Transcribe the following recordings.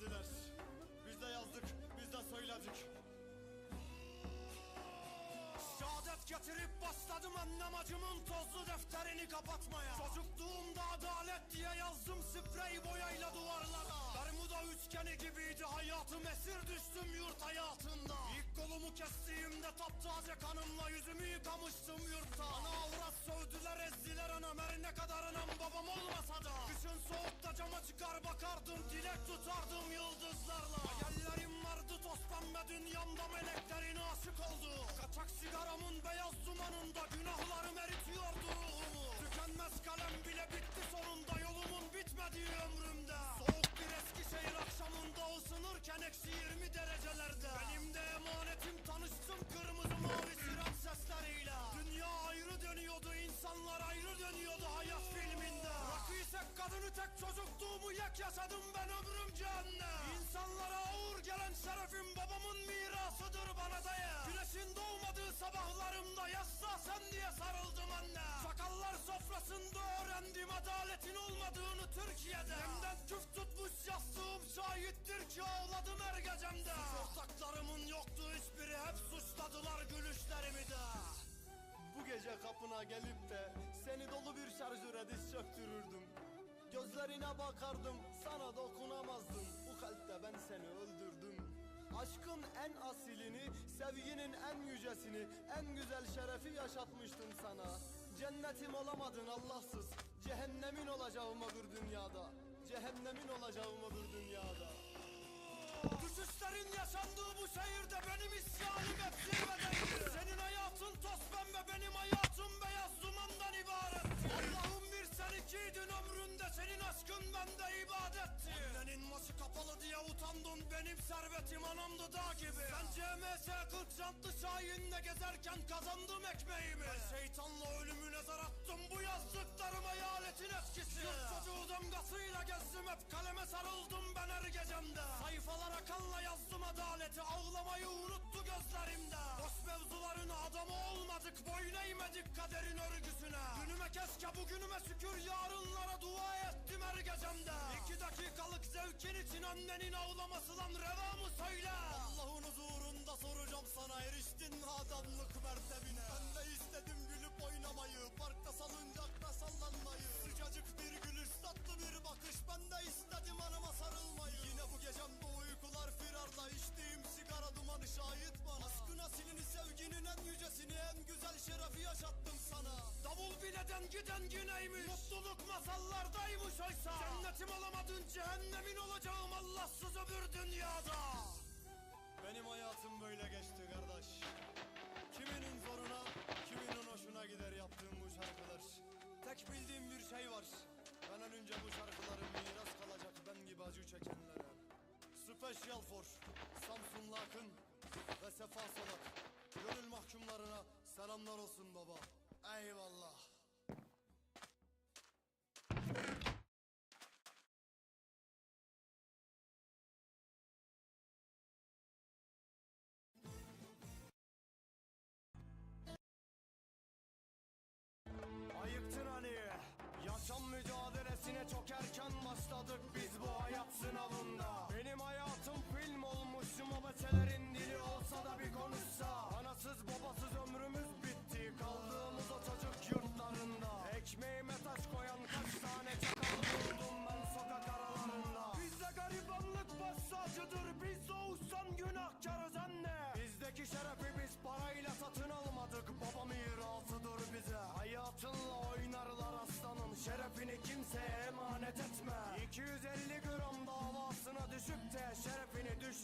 dediler. Biz de yazdık, biz de söyledik. Şehadet getirip başladım anlamacımın tozlu defterini kapatmaya. Çocukluğumda adalet diye yazdım sprey boyayla duvarlara. Bermuda üçgeni gibiydi hayatım esir düştüm yurt hayatında. İlk kolumu kestiğimde taptaze kanımla yüzümü yıkamıştım yurtta. Ana avrat sövdüler ezdiler anam her ne kadar anam babam bakardım dilek tutardım yıldızlarla. Hayallerim vardı toz pembe dünyamda meleklerin aşık oldu. Kaçak sigaramın beyaz dumanında günahlarım eritiyordu. Ruhumu Tükenmez kalem bile bitti sonunda yolumun bitmediği ömrümde. Soğuk bir Eskişehir akşamında ısınırken eksi 20 derecelerde çocukluğumu yak yaşadım ben ömrüm cehennem İnsanlara ağır gelen şerefim babamın mirasıdır bana dayı Güneşin doğmadığı sabahlarımda yasla sen diye sarıldım anne? Çakallar sofrasında öğrendim adaletin olmadığını Türkiye'de. Hemden küf tutmuş yastığım şahittir ki ağladım her gecemde. Ortaklarımın yoktu hiçbiri hep suçladılar gülüşlerimi de. Bu gece kapına gelip de seni dolu bir şarjöre diz çöktürürdüm. Gözlerine bakardım, sana dokunamazdım. Bu kalpte ben seni öldürdüm. Aşkın en asilini, sevginin en yücesini, en güzel şerefi yaşatmıştım sana. Cennetim olamadın Allahsız, cehennemin olacağım öbür dünyada. Cehennemin olacağım öbür dünyada. Düşüşlerin yaşandığı bu şehirde benim isyanım hep zirvedeydi Senin hayatın toz pembe benim hayatım beyaz dumandan ibaret Allah'ım sen ikiydin ömründe senin aşkın bende ibadetti. Annenin maçı kapalı diye utandın benim servetim anamdı dağ gibi. Sen CMS 40 jantlı Şahin'le gezerken kazandım ekmeğimi. Ben şeytanla ölümüne zar attım bu yazdıklarım hayaletin etkisi Yurt çocuğu damgasıyla gezdim hep kaleme sarıldım ben her gecemde. Sayfalara kanla yazdım adaleti ağlamayı unuttu gözlerimde. Boş mevzuların adamı olmadık boyun eğmedik kaderin örgüsüne Keşke bugünüme şükür yarınlara dua ettim her gecemde. İki dakikalık zevkin için annenin ağlaması lan reva mı söyle. Allah'ın huzurunda soracağım sana eriştin mi adamlık mertebine? Ben de istedim gülüp oynamayı parkta Bileden giden güneymiş. Mutluluk masallardaymış oysa. Cennetim olamadın cehennemin olacağım Allahsız öbür dünyada. Benim hayatım böyle geçti kardeş. Kiminin zoruna, kiminin hoşuna gider yaptığım bu şarkılar. Tek bildiğim bir şey var. Ben ölünce bu şarkıların miras kalacak ben gibi acı çekenlere. Special for Samsunlu Akın ve Sefa Solak Gönül mahkumlarına selamlar olsun baba. Eyvallah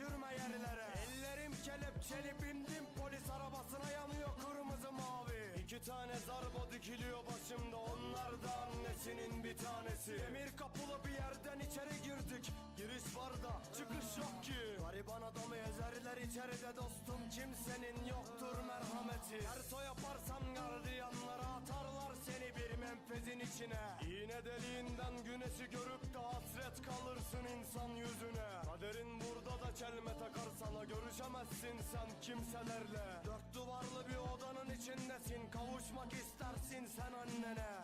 düşürme yerlere. Ellerim kelepçeli bindim polis arabasına yanıyor kırmızı mavi. İki tane zarba dikiliyor başımda onlar da annesinin bir tanesi? Demir kapılı bir yerden içeri girdik Giriş var da çıkış yok ki. Gariban adamı ezerler içeride dostum Kimsenin yoktur merhameti. Terso yaparsan gardiyanlara atarlar seni bir menfezin içine. İğne deliğinden güneşi görüp de hasret kalırsın insan yüzüne çelme takar sana Görüşemezsin sen kimselerle. Dört duvarlı bir odanın içindesin Kavuşmak istersin sen annene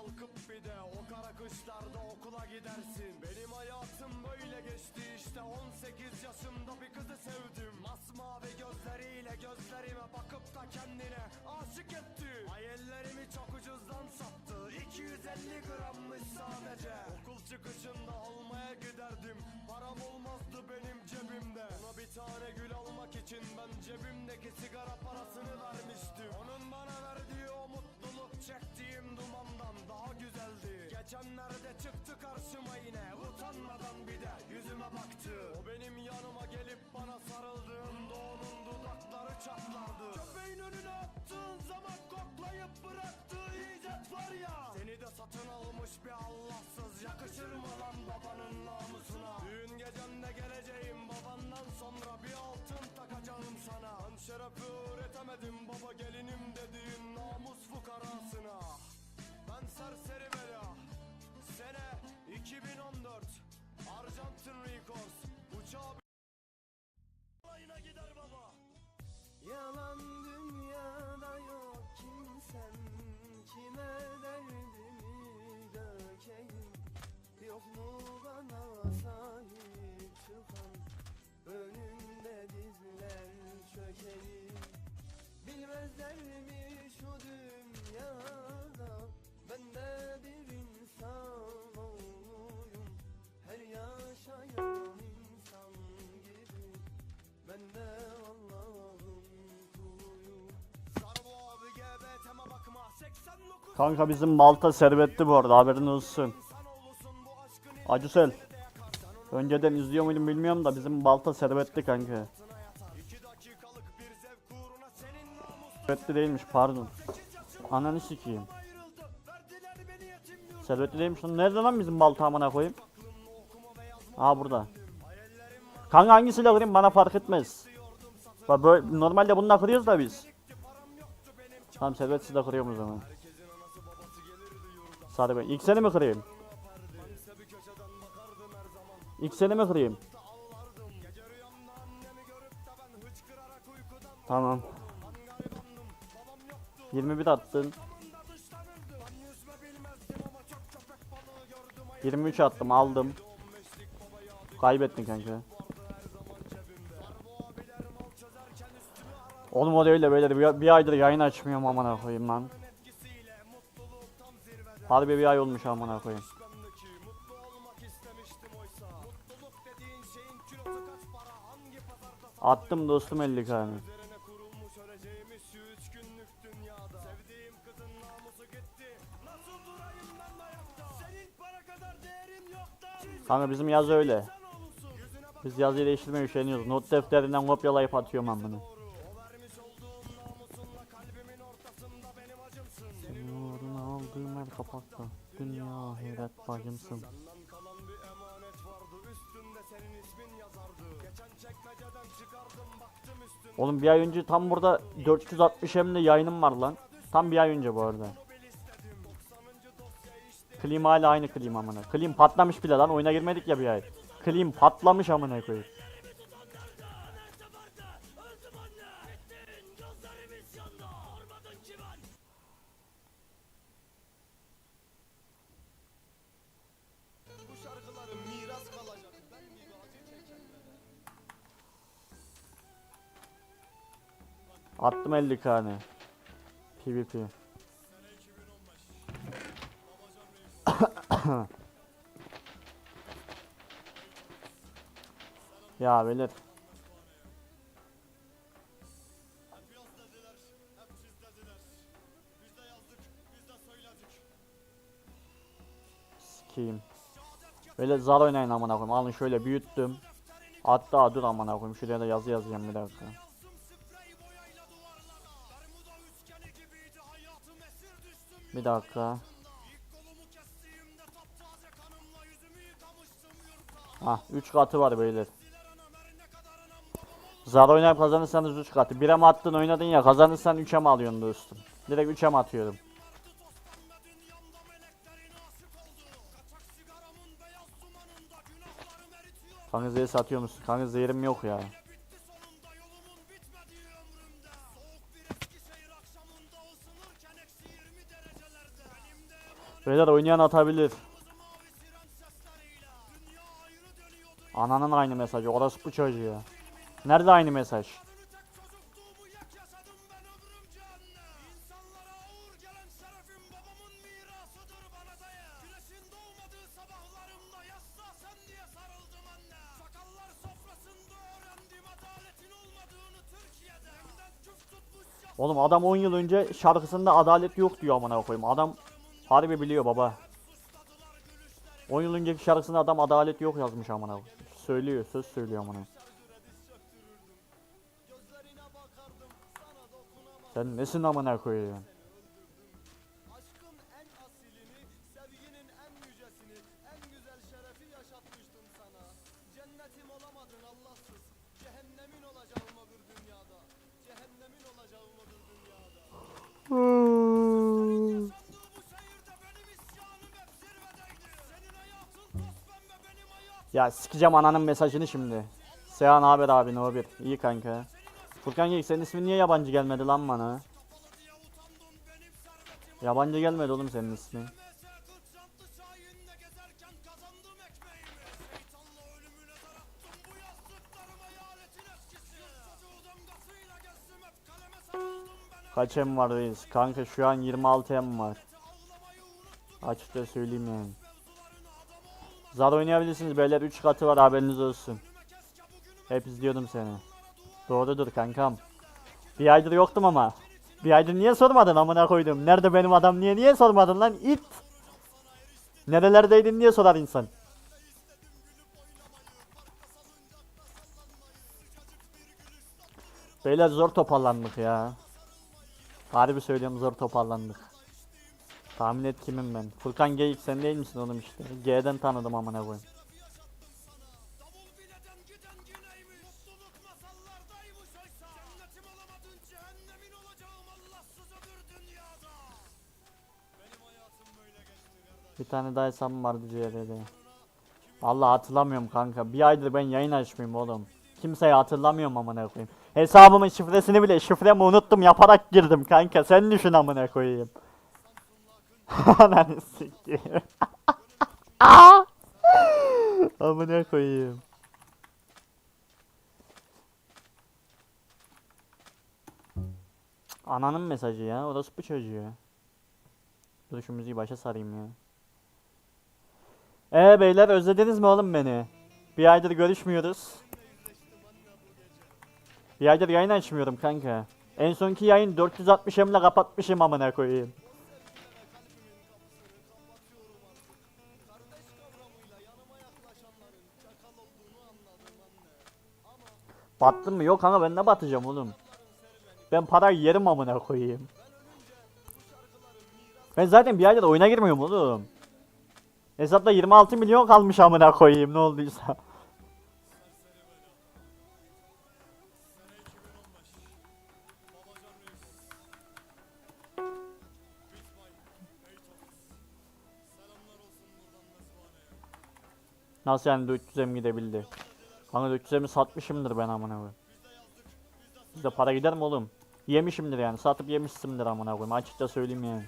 kalkıp bir de o kara kışlarda okula gidersin. Benim hayatım böyle geçti işte. 18 yaşımda bir kızı sevdim. Masmavi gözleriyle gözlerime bakıp da kendine aşık etti. Hayallerimi çok ucuzdan sattı. 250 grammış sadece. Okul çıkışında satın almış bir Allahsız yakışır mı lan babanın namusuna? Düğün gecemde geleceğim babandan sonra bir altın takacağım sana. Ben şerefi öğretemedim baba gelinim dediğin namus fukarasına. Ben serseri Bela Sene 2014 Bilmezler mi şu dünyada Ben de bir insan olayım Her yaşayan insan gibi Ben de Allah'ın kuluyum Sarı abi GBT'me bakma 89 Kanka bizim balta servetli bu arada haberin olsun. Acusel. Önceden izliyor muydum bilmiyorum da bizim balta servetli kanka. Servetli değilmiş pardon. Ananı yurda Servetli değilmiş lan. Nerede lan bizim balta amına koyayım? Ha burada. Kanka hangisiyle kırayım bana fark etmez. Bak böyle normalde bununla kırıyoruz da biz. Tamam servetsiz de kırıyorum o zaman. Sarı ben. İlk seni mi kırayım? İlk seni mi kırayım? da 21 attın. 23 attım aldım. Kaybettin kanka. Oğlum o öyle böyle bir, bir aydır yayın açmıyorum amına koyayım lan. Harbi bir ay olmuş amına koyayım. Attım dostum 50 kanı. Kanka bizim yaz öyle. Biz yazıyı değiştirmeye üşeniyoruz. Not defterinden kopyalayıp atıyorum ben bunu. Senin aldığım her kapakta. Dünya ahiret bacımsın. Oğlum bir ay önce tam burada 460 M'de yayınım var lan. Tam bir ay önce bu arada. Klim hala aynı klim amına. Klim patlamış bile lan. Oyuna girmedik ya bir ay. Klim patlamış amına koyayım. Attım 50 tane. PvP. de söyledik Sikeyim. Böyle zar oynayın amına koyayım. Alın şöyle büyüttüm. Hatta dur amına koyayım. Şuraya da yazı yazacağım bir dakika. Yazdım sprey yurtta Ah 3 katı var beyler. Zar oynayıp kazanırsanız 3 katı. 1'e mi attın oynadın ya kazanırsan 3'e mi alıyorsun dostum? Direkt 3'e mi atıyorum? Kanka zehir satıyor musun? Kanka zehirim yok ya. Beyler oynayan atabilir. Ananın aynı mesajı. Orası bu çocuğu. Nerede aynı mesaj? Oğlum adam 10 yıl önce şarkısında adalet yok diyor amına koyayım. Adam harbi biliyor baba. 10 yıl önceki şarkısında adam adalet yok yazmış amına koyayım. Söylüyor, söz söylüyor amına. Sen nesin amına koyayım? Ya sikeceğim ananın mesajını şimdi. Sehan haber abi no bir. İyi kanka. Furkan Geyik senin ismin niye yabancı gelmedi lan bana? Yabancı gelmedi oğlum senin ismin. MS 40 jantlı Şahin'le gezerken kazandım ekmeğimi Şeytanla ölümüne zar attım bu yazdıklarım hayaletin eskisi Çocuğu damgasıyla gezdim hep kaleme sarıldım ben Kaç em var? Kanka şu an 26 em var. Açıkça söyleyeyim yani. Zar oynayabilirsiniz beyler 3 katı var haberiniz olsun. Hep izliyordum seni. Doğrudur kankam. Bir aydır yoktum ama. Bir aydır niye sormadın amına koydum. Nerede benim adam niye niye sormadın lan it. Nerelerdeydin diye sorar insan. Beyler zor toparlandık ya. Harbi söylüyorum zor toparlandık. Tahmin et kimim ben. Furkan Geyik sen değil misin oğlum işte. G'den tanıdım amına koyayım. Bir tane daha hesabım vardı CR'de. Allah hatırlamıyorum kanka. Bir aydır ben yayın açmıyorum oğlum. Kimseyi hatırlamıyorum amına koyayım. Hesabımın şifresini bile şifremi unuttum yaparak girdim kanka. Sen düşün amına koyayım. Ananı sikeyim. amına koyayım. Ananın mesajı ya. Orası bu çocuğu. Dur şu başa sarayım ya. Ee beyler özlediniz mi oğlum beni? Bir aydır görüşmüyoruz. Bir aydır yayın açmıyorum kanka. En sonki yayın 460 emle kapatmışım amına koyayım. Battın mı? Yok kanka ben ne batacağım oğlum. Ben parayı yerim amına koyayım. Ben zaten bir aydır oyuna girmiyorum oğlum. Hesapta 26 milyon kalmış amına koyayım ne olduysa. Nasıl yani 400'e gidebildi? Kanka 400'e satmışımdır ben amına koyayım. Bizde para gider mi oğlum? Yemişimdir yani satıp yemişsimdir amına koyayım açıkça söyleyeyim yani.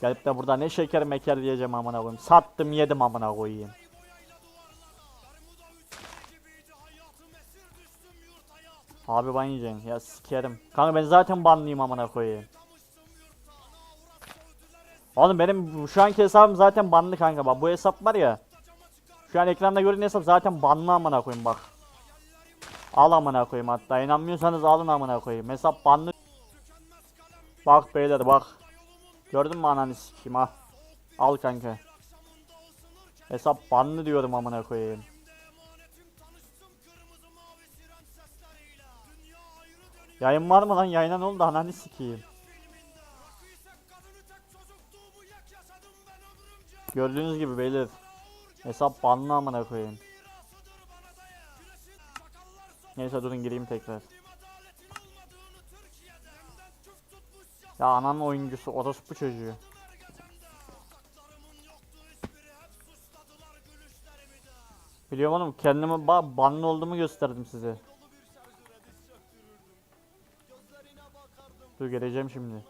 Gelip de burada ne şeker meker diyeceğim amına koyayım. Sattım yedim amına koyayım. Abi ban yiyeceksin ya sikerim. Kanka ben zaten banlıyım amına koyayım. Oğlum benim şu anki hesabım zaten banlı kanka bak bu hesap var ya. Şu an ekranda görünen hesap zaten banlı amına koyayım bak. Al amına koyayım hatta inanmıyorsanız alın amına koyayım. Hesap banlı. Bak beyler bak. Gördün mü ananı sikeyim ha. Al kanka. Hesap banlı diyorum amına koyayım. Yayın var mı lan? Yayına ne oldu ananı sikeyim. Gördüğünüz gibi beyler. Hesap banlı amına koyayım. Neyse durun gireyim tekrar. Ya ananın oyuncusu orospu çocuğu. Biliyorum oğlum kendime ba- banlı olduğumu gösterdim size. Dur geleceğim şimdi.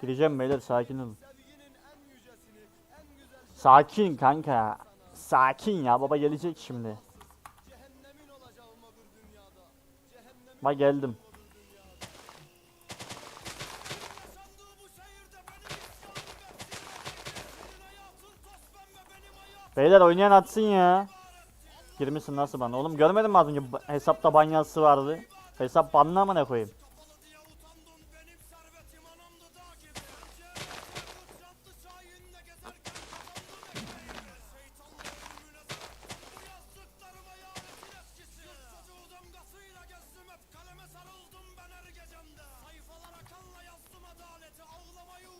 Gireceğim beyler sakin olun. Sakin kanka. Sakin ya baba gelecek şimdi. Bak geldim. Beyler oynayan atsın ya. Girmişsin nasıl ban? Oğlum görmedin mi az önce hesapta ban yazısı vardı. Hesap banlı amına koyayım.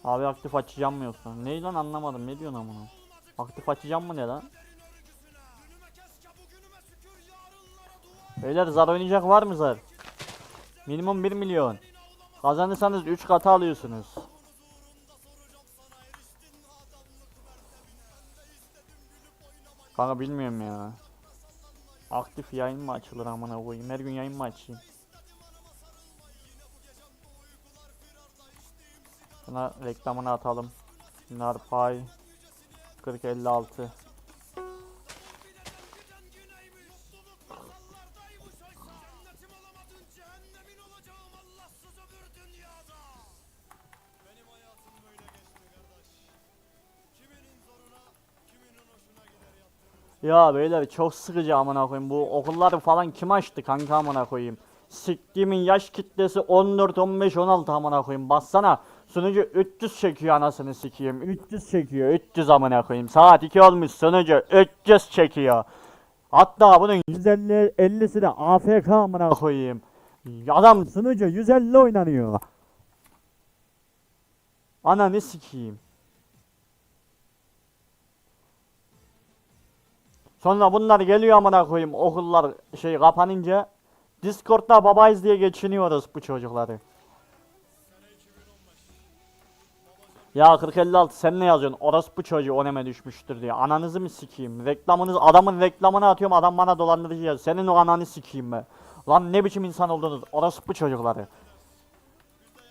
Abi aktif açacağım mı yoksa? Neyi lan anlamadım ne diyorsun amına? Aktif açacağım mı ne lan? Beyler zar oynayacak var mı zar? Minimum 1 milyon. Kazanırsanız 3 katı alıyorsunuz. Kanka bilmiyorum ya. Aktif yayın mı açılır amına koyayım? Her gün yayın mı açayım? Kiminin hoşuna gider yaptığım bu Ya beyler çok sıkıcı amına koyayım. Bu okulları falan kim açtı kanka amına koyayım. Siktiğimin yaş kitlesi 14, 15, 16 amına koyayım. Bassana sunucu 300 çekiyor anasını sikeyim. 300 çekiyor. 300 amına koyayım. Saat 2 olmuş sunucu 300 çekiyor. Hatta bunun 150 50'si de AFK amına koyayım. Adam sunucu 150 oynanıyor. Ananı sikeyim. Sonra bunlar geliyor amına koyayım okullar şey kapanınca Discord'da babayız diye geçiniyoruz bu çocukları. Ya 4056 sen ne yazıyorsun? Orospu çocuğu oneme düşmüştür diye. Ananızı mı sikeyim? Reklamınız adamın reklamını atıyorum adam bana dolandırıcı yazıyor. Senin o ananı sikeyim be. Lan ne biçim insan oldunuz? Orospu çocukları.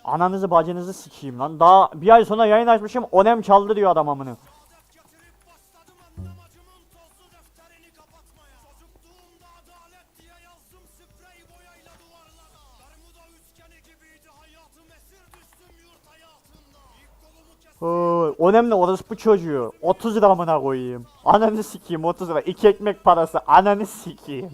Ananızı bacınızı sikeyim lan. Daha bir ay sonra yayın açmışım onem çaldı diyor adam amını. Oy, önemli orospu çocuğu. 30 lira amına koyayım. Ananı sikeyim 30 lira. 2 ekmek parası. Ananı sikeyim.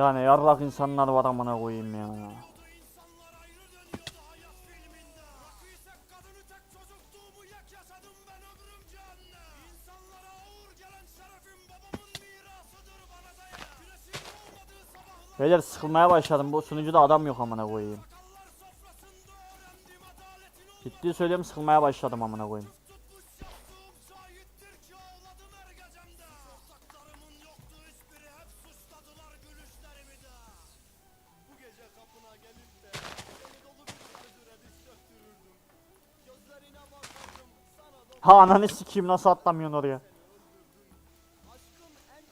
Yani yarrak insanlar var amına koyayım ya. Beyler sıkılmaya başladım. Bu sunucuda adam yok amına koyayım. Ciddi söylüyorum sıkılmaya başladım amına koyayım. Ha ananı sikeyim nasıl atlamıyorsun oraya. Aşkın en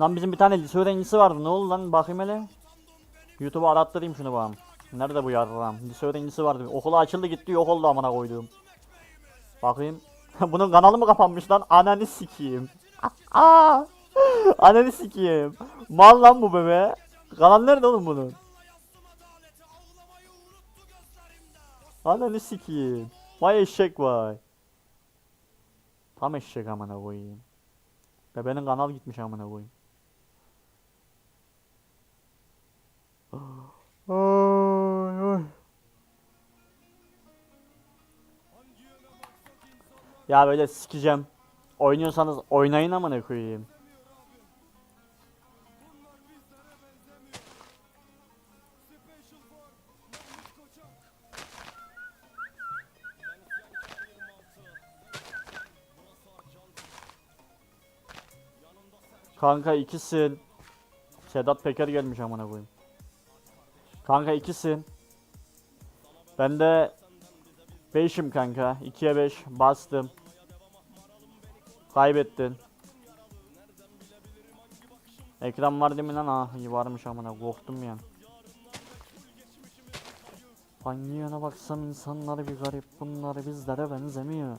Lan bizim bir tane lise öğrencisi vardı. Ne oldu lan bakayım hele. YouTube'a arattırayım şunu bakalım. Nerede bu yarram? Lise öğrencisi vardı. Okula açıldı gitti yok oldu amına koyduğum. Bakayım. Bunun kanalı mı kapanmış lan? Ananı sikeyim. Aa! Ananı sikeyim. Mal lan bu bebe. Kanal nerede oğlum bunun? Ananı sikeyim. Vay eşek vay. Tam eşek amına koyayım. Bebenin kanal gitmiş amına koyayım. Ay, ay. Ya böyle sikeceğim. Oynuyorsanız oynayın amına koyayım. Kanka ikisin. Sedat Peker gelmiş amına koyayım. Kanka ikisin. Ben de 5'im kanka. 2'ye 5 bastım. Kaybettin. Ekran var değil mi lan? Ah iyi varmış amına korktum ya. Hangi yana baksam insanlar bir garip bunlar bizlere benzemiyor.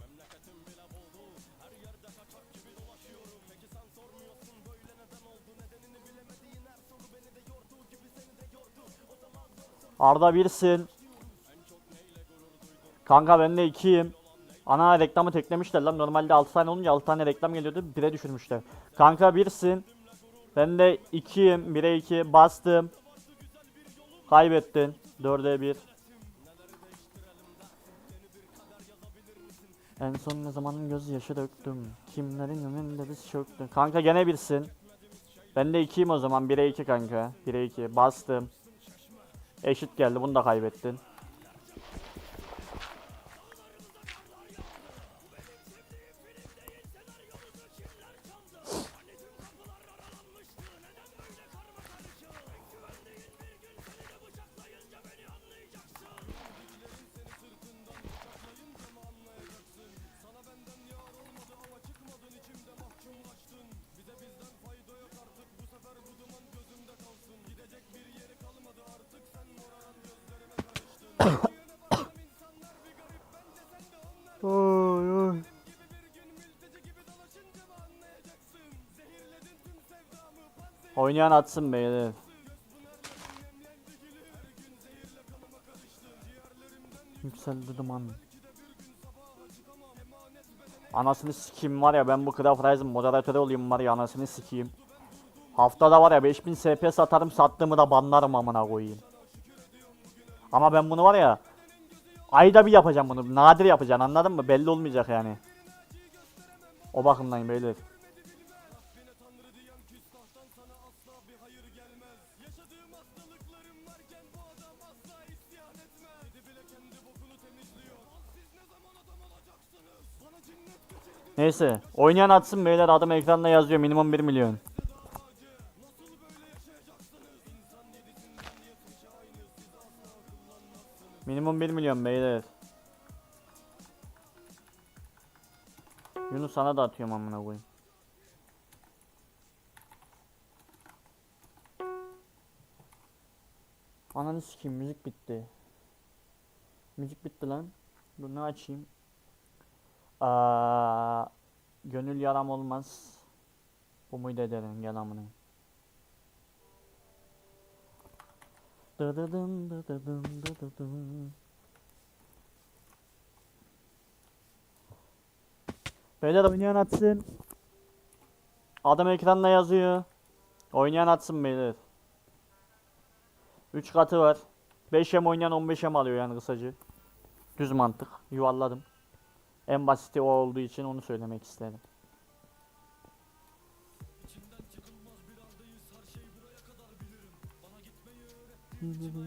Arda birsin. Kanka ben de ikiyim. Ana reklamı teklemişler lan. Normalde 6 tane olunca 6 tane reklam geliyordu. 1'e düşürmüşler. Kanka birsin. Ben de 2'yim. 1'e 2 bastım. Kaybettin. 4'e 1. En son ne zaman gözyaşı döktüm. Kimlerin önünde biz çöktük. Kanka gene birsin. Ben de 2'yim o zaman. 1'e 2 kanka. 1'e 2 bastım. Eşit geldi. Bunu da kaybettin. Oynayan atsın beyler. Yükseldi duman. Anasını sikeyim var ya ben bu Craft Rise'ın moderatörü olayım var ya anasını sikeyim. Haftada var ya 5000 SP satarım sattığımı da banlarım amına koyayım. Ama ben bunu var ya Ayda bir yapacağım bunu. Nadir yapacaksın anladın mı? Belli olmayacak yani. O bakımdan beyler. Neyse. Oynayan atsın beyler. Adım ekranda yazıyor. Minimum 1 milyon. Minimum 1 milyon beyler. Yunus sana da atıyorum amına koyayım. Ananı sikeyim müzik bitti. Müzik bitti lan. Dur açayım? Aa, gönül yaram olmaz. Muydu ederim gel amına. Dıdıdın dıdıdın dıdıdın. Beyler oynayan atsın. Adam ekranda yazıyor. Oynayan atsın beyler. 3 katı var. 5M oynayan 15M alıyor yani kısaca. Düz mantık. Yuvarladım. En basiti o olduğu için onu söylemek istedim.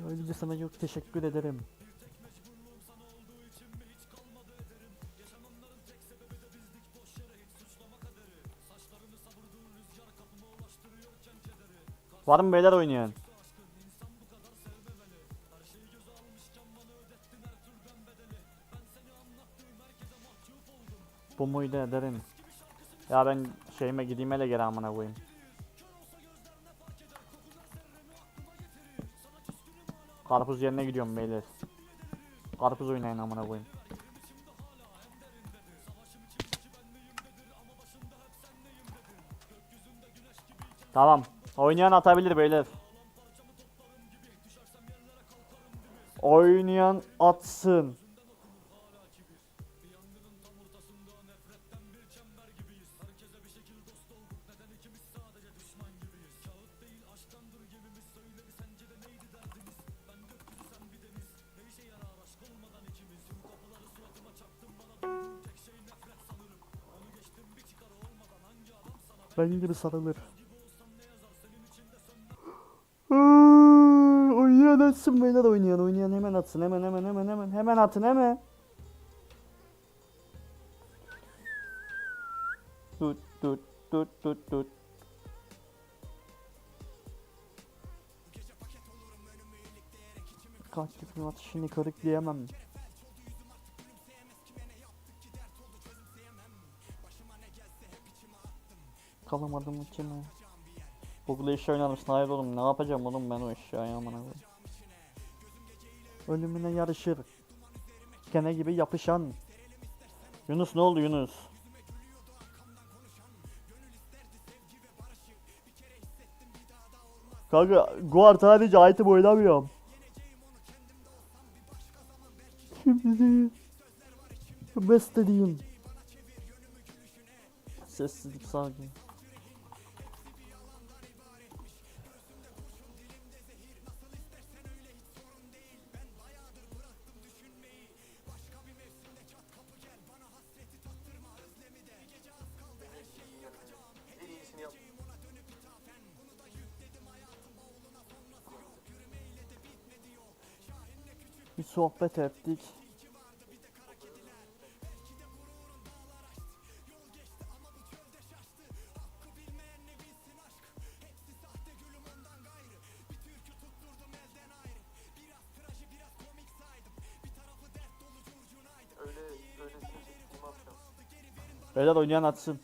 Ayrıca sana çok teşekkür ederim. Var mı beyler oynayan? Bu muydu ederim? Ya ben şeyime gideyim hele geri amına koyayım. Karpuz yerine gidiyorum beyler. Karpuz oynayın amına koyayım. Tamam. Oynayan atabilir beyler. Oynayan atsın. Ben gibi sarılır. Oynayan atsın beyler oynayan oynayan hemen atsın hemen hemen hemen hemen hemen atın hemen. Tut tut tut tut tut. Kalkıp atışını körükleyemem. Kalamadım içime. Google oynar mısın? Hayır oğlum ne yapacağım oğlum ben o eşyayı amına koyayım. Ölümüne yarışır. Kene gibi yapışan. Yunus ne oldu Yunus? Kanka Guard harici item oynamıyorum. Şimdi best dediğim. Sessizlik sakin. Sohbet ettik. Atacağım. Beyler oynayan atsın.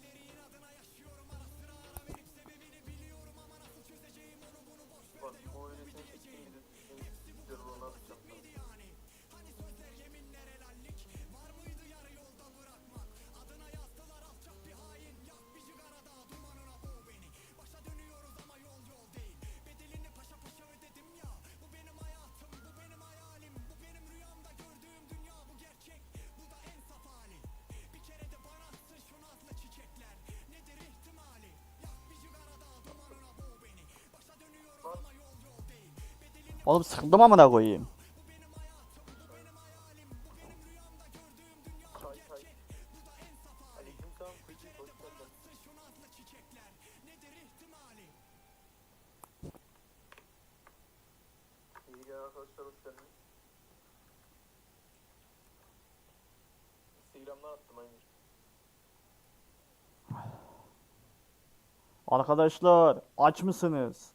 Oğlum sıkıldım amına koyayım. Arkadaşlar aç mısınız?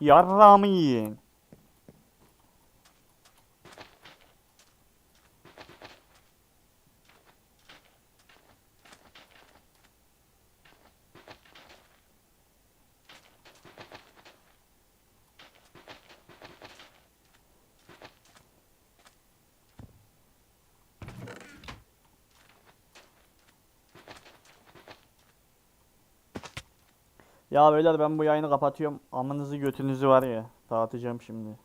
Yarrağımı yiyin. Ya beyler ben bu yayını kapatıyorum. Amınızı götünüzü var ya. Dağıtacağım şimdi.